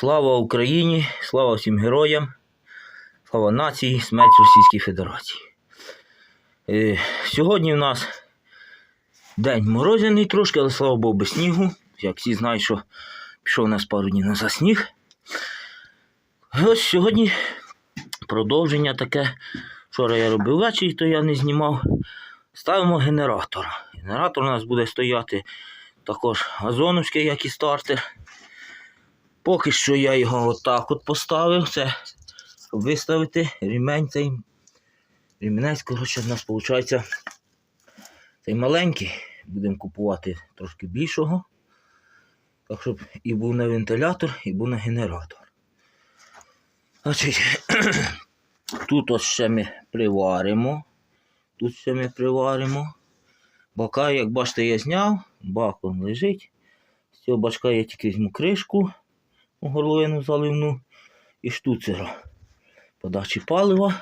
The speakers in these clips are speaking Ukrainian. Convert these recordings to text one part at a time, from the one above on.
Слава Україні, слава всім героям, слава нації, смерть Російській Федерації. Е, сьогодні в нас день морозяний трошки, але слава Богу, без снігу. Як всі знають, що пішов у нас пару днів назад сніг. Ось сьогодні продовження таке. Вчора я робив ввечері, то я не знімав. Ставимо генератор. Генератор у нас буде стояти також газоновський, як і стартер. Поки що я його отак от поставив. Це щоб виставити рівень цей. Рівнець, коротше, у нас виходить цей маленький. Будемо купувати трошки більшого. Так, щоб і був на вентилятор, і був на генератор. Тут ось ще ми приваримо. Тут ще ми приваримо. Бока, як бачите, я зняв, бак он лежить. З цього бачка я тільки візьму кришку, горловину заливну і штуцера подачі палива.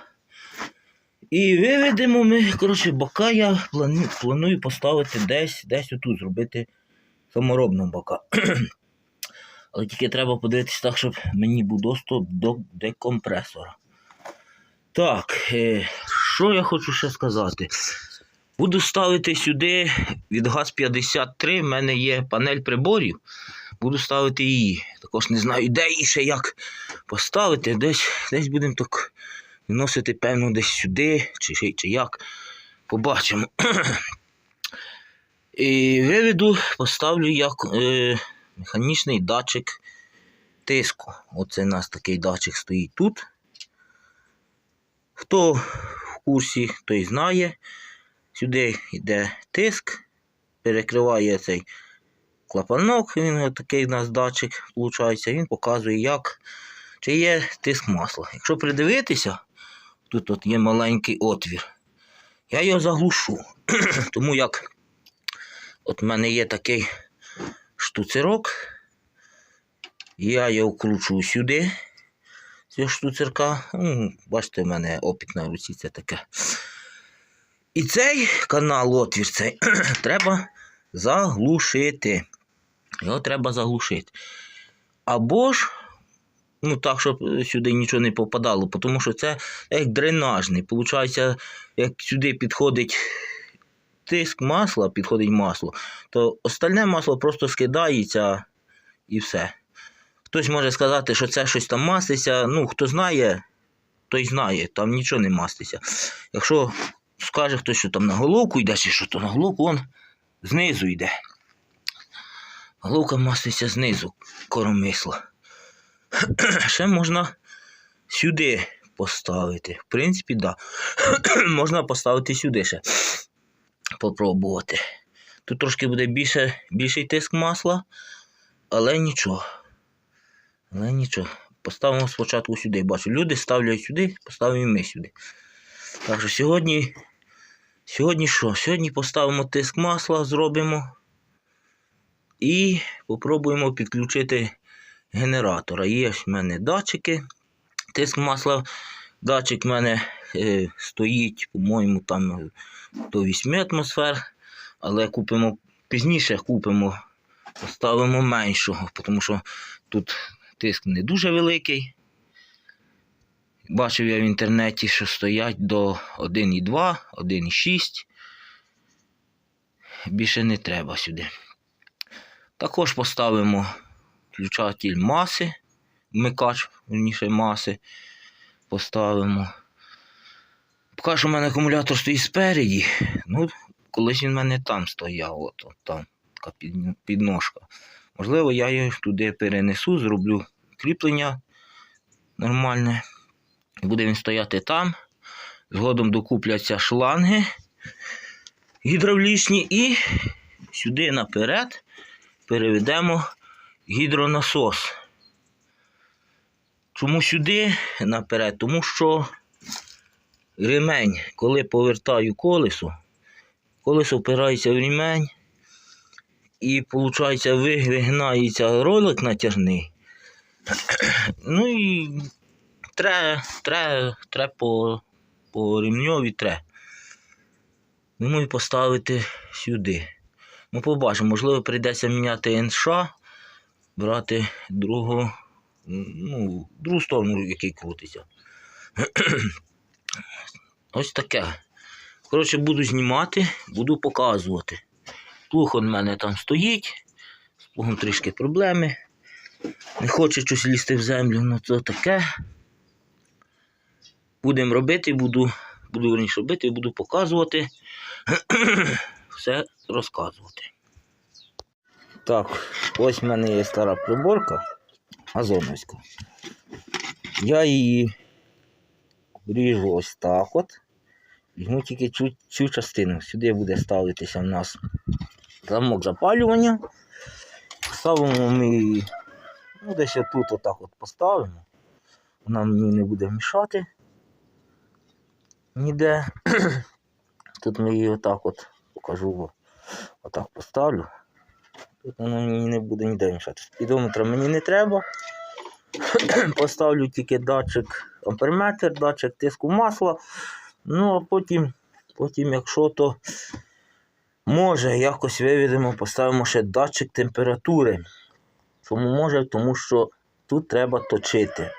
І виведемо ми, коротше, бока я планую, планую поставити десь, десь отут зробити саморобно бока. Але тільки треба подивитися так, щоб мені був доступ до декомпресора. Так, е, що я хочу ще сказати? Буду ставити сюди від ГАЗ-53, в мене є панель приборів. Буду ставити її. Також не знаю, де і ще як поставити. Десь десь будемо так виносити, певно, десь сюди, чи, чи, як. Побачимо. І виведу, поставлю як е, механічний датчик тиску. Оце у нас такий датчик стоїть тут. Хто в курсі, той знає. Сюди йде тиск, перекриває цей клапанок, він такий у нас датчик, виходить, він показує, як, чи є тиск масла. Якщо придивитися, тут от є маленький отвір, я його заглушу. Тому як от в мене є такий штуцерок, я його вкручую сюди, цього штуцерка. Ну, бачите, в мене опіт на руці це таке. І цей канал отвір цей треба заглушити. Його треба заглушити. Або ж, ну так, щоб сюди нічого не попадало, тому що це як дренажний. Получається, як сюди підходить тиск масла, підходить масло, то остальне масло просто скидається і все. Хтось може сказати, що це щось там маститься. Ну, хто знає, той знає, там нічого не маститься. Якщо скаже хтось, що там на головку йде, чи що то на головку, он знизу йде. Головка маститься знизу коромисла. Ще можна сюди поставити. В принципі, так. Да. можна поставити сюди ще. Попробувати. Тут трошки буде більше, більший тиск масла, але нічого. Але нічого. Поставимо спочатку сюди. Бачу, люди ставлять сюди, поставимо ми сюди. Так що сьогодні. Сьогодні що? Сьогодні поставимо тиск масла, зробимо. І попробуємо підключити генератора. Є в мене датчики. Тиск масла. Датчик в мене е, стоїть, по-моєму, там до 8 атмосфер. Але купимо пізніше купимо, поставимо меншого, тому що тут тиск не дуже великий. Бачив я в інтернеті, що стоять до 1,2, 1,6. Більше не треба сюди. Також поставимо включатель маси, вмикач, верніше маси. Поставимо. Поки що в мене акумулятор стоїть спереді. Ну, колись він в мене там стояв, от, от там така підножка. Можливо, я його туди перенесу, зроблю кріплення нормальне. Буде він стояти там. Згодом докупляться шланги гідравлічні і сюди наперед переведемо гідронасос. Чому сюди наперед? Тому що ремень, коли повертаю колесо, колесо впирається в ремень і, виходить, вигинається ролик натяжний. Ну і тре, тре, тре по, по ремньові тре. Думаю поставити сюди. Ну, побачимо, можливо, прийдеться міняти НШ, брати другу ну, другу сторону, який крутиться. Ось таке. Коротше, буду знімати, буду показувати. Плуг у мене там стоїть, з плугом трішки проблеми. Не хоче щось лізти в землю, ну це таке. Будемо робити, буду, буду верніше робити буду показувати. Все розказувати. Так, ось в мене є стара приборка газоновська. Я її ріжу ось так от. Візьму тільки цю, цю частину. Сюди буде ставитися в нас замок запалювання. Ставимо ми її ну, десь отут отак от поставимо. Вона мені не буде мішати. Ніде. Тут ми її отак от покажу. Отак поставлю. Тут вона мені не буде ніде мішати. Спідометра мені не треба. Поставлю тільки датчик амперметр, датчик тиску масла. Ну, а потім, потім, якщо то може, якось виведемо, поставимо ще датчик температури. Чому може? Тому що тут треба точити.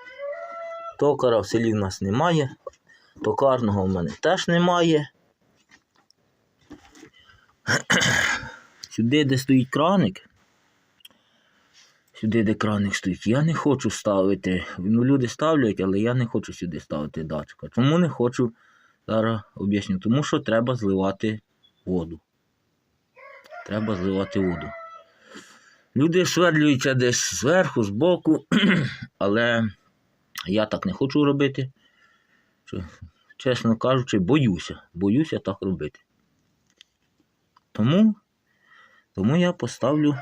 Токара в селі в нас немає, токарного в мене теж немає. Сюди, де стоїть краник, сюди, де краник стоїть, я не хочу ставити. Ну, люди ставлять, але я не хочу сюди ставити датчика. Чому не хочу? Зараз об'ясню. Тому що треба зливати воду. Треба зливати воду. Люди свердлюються десь зверху, збоку, але я так не хочу робити. Чесно кажучи, боюся. Боюся так робити. Тому, тому я поставлю,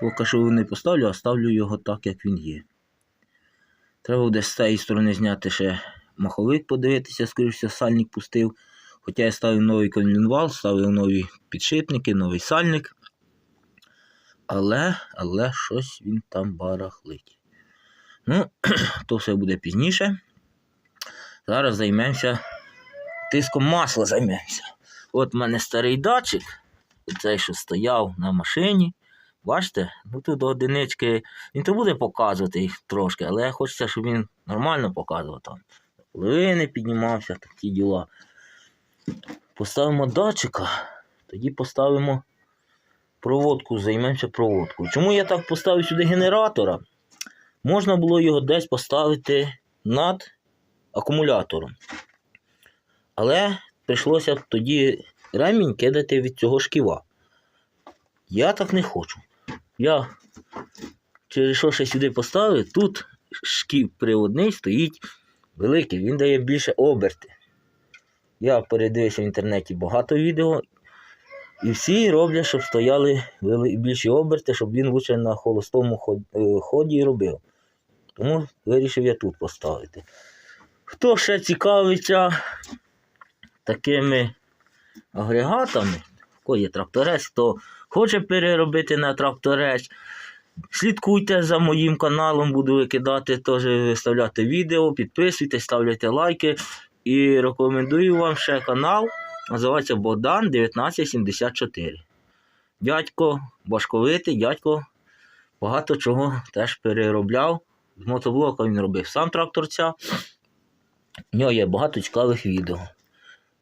поки що не поставлю, а ставлю його так, як він є. Треба буде з цієї сторони зняти ще маховик, подивитися, скоріше сальник пустив. Хоча я ставив новий колінвал, ставив нові підшипники, новий сальник. Але, але щось він там барахлить. Ну, то все буде пізніше. Зараз займемося тиском масла займемося. От в мене старий датчик, цей, що стояв на машині. Бачите, ну тут до одинички, він то буде показувати їх трошки, але хочеться, щоб він нормально показував там. Половини піднімався, такі діла. Поставимо датчика, тоді поставимо проводку, займемося проводкою. Чому я так поставив сюди генератора? Можна було його десь поставити над акумулятором. Але прийшлося тоді ремінь кидати від цього шківа. Я так не хочу. Я через що ще сюди поставив, тут шків приводний стоїть великий, він дає більше оберти. Я передивився в інтернеті багато відео, і всі роблять, щоб стояли більші оберти, щоб він лучше на холостому е, ході робив. Тому вирішив я тут поставити. Хто ще цікавиться такими агрегатами, кого є тракторець, хто хоче переробити на тракторець, слідкуйте за моїм каналом, буду викидати, теж виставляти відео, підписуйтесь, ставляйте лайки. І рекомендую вам ще канал, називається Богдан 1974. Дядько башковитий, дядько багато чого теж переробляв. З мотоблока він робив сам тракторця. У нього є багато цікавих відео.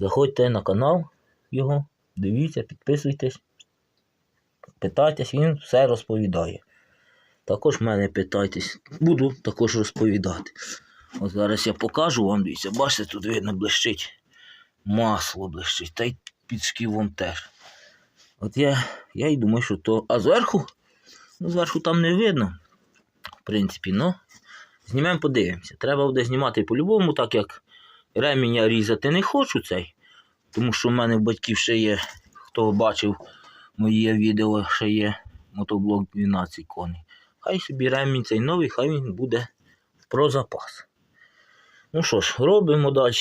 Заходьте на канал його, дивіться, підписуйтесь, питайтесь, він все розповідає. Також мене питайтесь, буду також розповідати. От зараз я покажу вам, дивіться, бачите, тут видно блищить масло блищить, та й під шківом теж. От я, я й думаю, що то. А зверху? Ну, зверху там не видно. В принципі, ну. Знімемо, подивимося. Треба буде знімати по-любому, так як ремінь я різати не хочу цей. Тому що в мене в батьків ще є, хто бачив моє відео, ще є мотоблок 12 коней. Хай собі ремінь цей новий, хай він буде про запас. Ну що ж, робимо далі.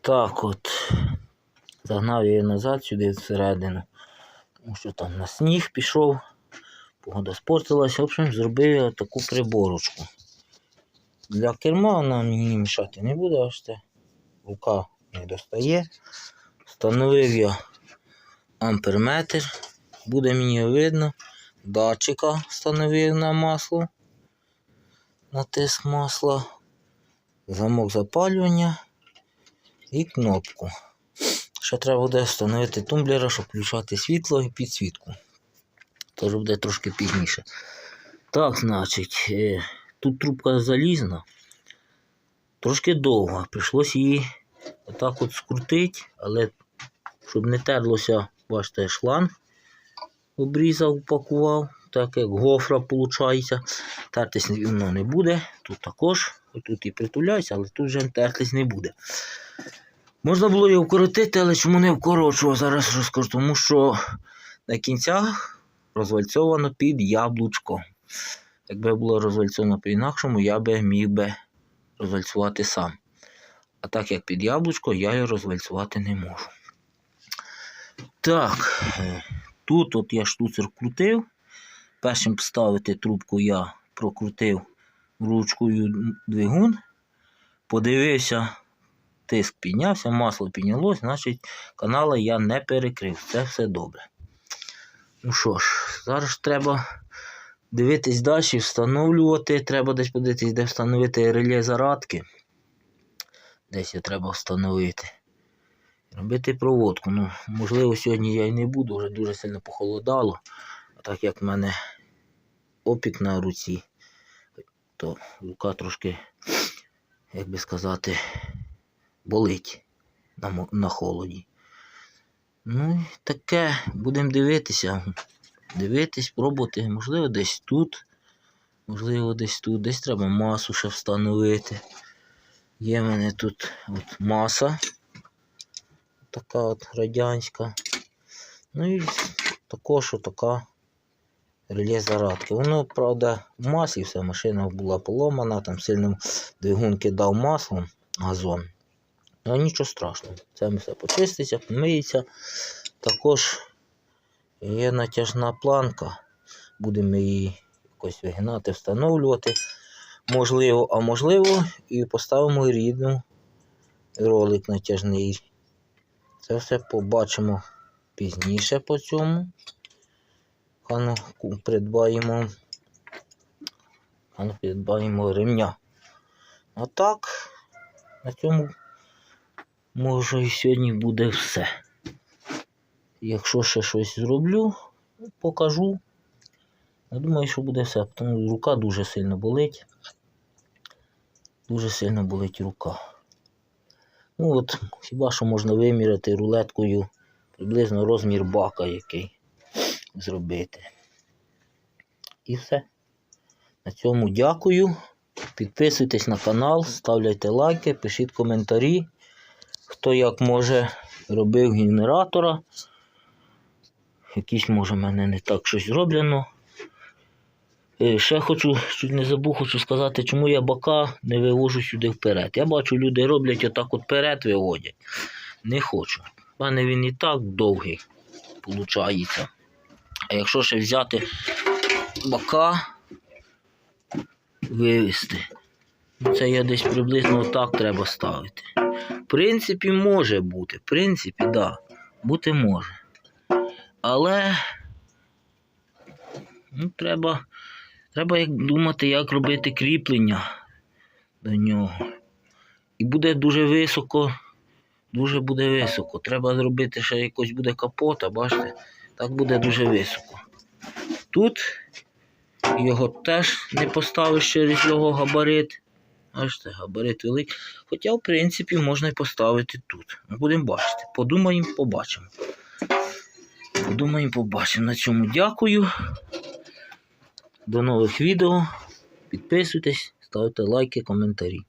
Так от. Загнав я назад сюди всередину. Тому що там на сніг пішов. Погода спортилась. В общем, зробив я таку приборочку. Для керма вона мені мішати не буде, аж це рука не достає. Встановив я амперметр, буде мені видно. Датчика встановив на масло. на тиск масла, замок запалювання і кнопку. Ще треба буде встановити тумблера, щоб включати світло і підсвітку. Тож буде трошки пізніше. Так, значить, е, тут трубка залізна. Трошки довга. Прийшлось її отак от скрутити, але щоб не терлося, бачите, шланг обрізав, упакував, так як гофра виходить. Тертись воно не буде. Тут також, тут і притуляється, але тут вже тертись не буде. Можна було його вкоротити, але чому не вкорочував, зараз розкажу, тому що на кінцях розвальцьовано під яблучко. Якби було розвальцьовано по-інакшому, я би міг би розвальцювати сам. А так як під яблучко, я його розвальцювати не можу. Так, е, тут от я штуцер крутив. Першим поставити трубку я прокрутив ручкою двигун, подивився, тиск піднявся, масло піднялось, значить канали я не перекрив. Це все добре. Ну що ж, зараз треба дивитись далі, встановлювати. Треба десь подивитись, де встановити реле зарадки. Десь його треба встановити. Робити проводку. Ну, можливо, сьогодні я і не буду, вже дуже сильно похолодало. А так як в мене опік на руці, то рука трошки, як би сказати, болить на, на холоді. Ну і таке, будемо дивитися. Дивитись, пробувати. Можливо, десь тут. Можливо, десь тут. Десь треба масу ще встановити. Є в мене тут от маса. Така от радянська. Ну і також така реле зарадки. Воно, правда, в маслі все, машина була поломана, там сильно двигун кидав маслом газон. Ну нічого страшного. Це все почиститься, помиється. Також є натяжна планка. Будемо її якось вигинати, встановлювати. Можливо, а можливо, і поставимо рідну ролик натяжний. Це все побачимо пізніше по цьому. Хану ку- придбаємо. Хану придбаємо ремня. А так, на цьому може і сьогодні буде все. Якщо ще щось зроблю, покажу. Я думаю, що буде все, тому рука дуже сильно болить. Дуже сильно болить рука. Ну от, хіба що можна виміряти рулеткою приблизно розмір бака який зробити. І все. На цьому дякую. Підписуйтесь на канал, ставляйте лайки, пишіть коментарі. Хто як може робив генератора. Якісь, може, в мене не так щось зроблено. Е, Ще хочу, чуть не забув, хочу сказати, чому я бока не вивожу сюди вперед. Я бачу, люди роблять отак от вперед виводять. Не хочу. У мене він і так довгий, виходить. А якщо ще взяти бока, вивести, ну, це я десь приблизно отак треба ставити. В принципі, може бути. В принципі, так. Да, бути може. Але ну, треба, треба як думати, як робити кріплення до нього. І буде дуже високо, дуже буде високо. Треба зробити ще якось буде капота, бачите? Так буде дуже високо. Тут його теж не поставиш через його габарит. Бачите, габарит великий. Хоча, в принципі, можна і поставити тут. Ми будемо бачити. Подумаємо, побачимо. Подумаємо, побачимо. На цьому дякую. До нових відео. Підписуйтесь, ставте лайки, коментарі.